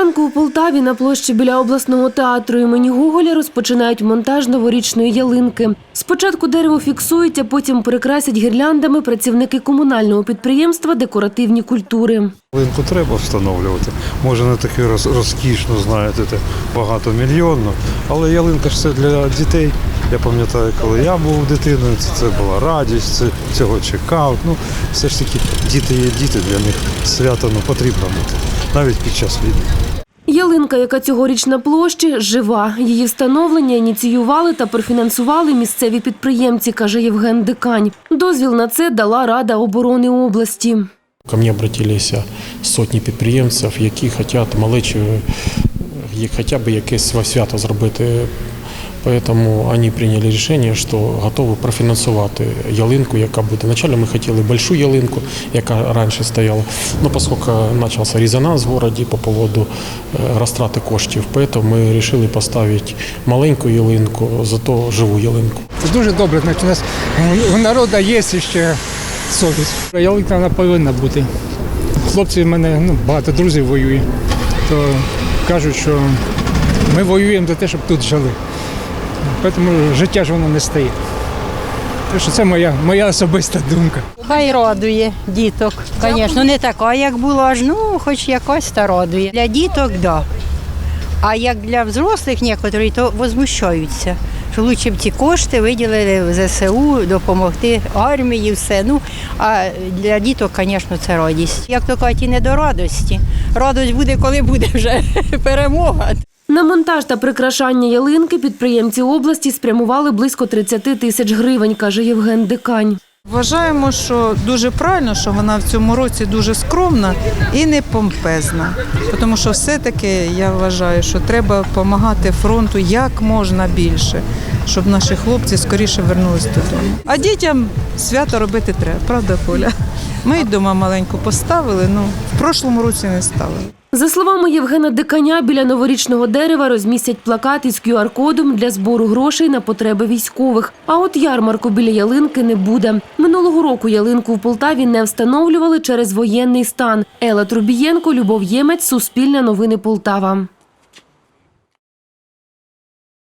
Зранку у Полтаві на площі біля обласного театру імені Гоголя розпочинають монтаж новорічної ялинки. Спочатку дерево фіксують, а потім перекрасять гірляндами працівники комунального підприємства Декоративні культури. Ялинку треба встановлювати. Може не таку роз- розкішну, знаєте, те, багатомільйонну, але ялинка ж це для дітей. Я пам'ятаю, коли я був дитиною, це, це була радість, це, цього чекав. Ну, все ж таки, діти є діти, для них свято ну, потрібно бути, навіть під час війни. Ялинка, яка цьогоріч на площі, жива. Її встановлення ініціювали та профінансували місцеві підприємці, каже Євген Дикань. Дозвіл на це дала Рада оборони області. Ко мне обратилися сотні підприємців, які хочуть малечі, як- хоча б якесь свято зробити. Поэтому вони прийняли рішення, що готові профінансувати ялинку, яка буде. Вначале ми хотіли большую ялинку, яка раніше стояла. Но поскольку почався резонанс в городі по поводу е, розтрати коштів, поэтому ми вирішили поставити маленьку ялинку, зато живу ялинку. Це дуже добре, значить у нас у народу є ще совість. Ялинка вона повинна бути. Хлопці в мене ну, багато друзів воює, то кажуть, що ми воюємо за те, щоб тут жили. Тому життя ж воно не стає. Що це моя, моя особиста думка. Хай радує діток. Звісно, не така, як було аж, ну, хоч якось та радує. Для діток, так. Да. А як для взрослих некоторі, то возмущаються. Що лучше б ці кошти виділили в ЗСУ, допомогти армії, все. Ну, а для діток, звісно, це радість. Як то кажуть, і не до радості. Радость буде, коли буде вже перемога. На монтаж та прикрашання ялинки підприємці області спрямували близько 30 тисяч гривень, каже Євген Дикань. Вважаємо, що дуже правильно, що вона в цьому році дуже скромна і не помпезна. Тому що все-таки я вважаю, що треба допомагати фронту як можна більше, щоб наші хлопці скоріше вернулись додому. А дітям свято робити треба, правда, Коля? Ми й дома маленьку поставили, ну в прошлому році не ставили. За словами Євгена Диканя, біля новорічного дерева розмістять плакат із QR-кодом для збору грошей на потреби військових. А от ярмарку біля ялинки не буде. Минулого року ялинку в Полтаві не встановлювали через воєнний стан. Ела Трубієнко, Любов Ємець, Суспільне новини Полтава.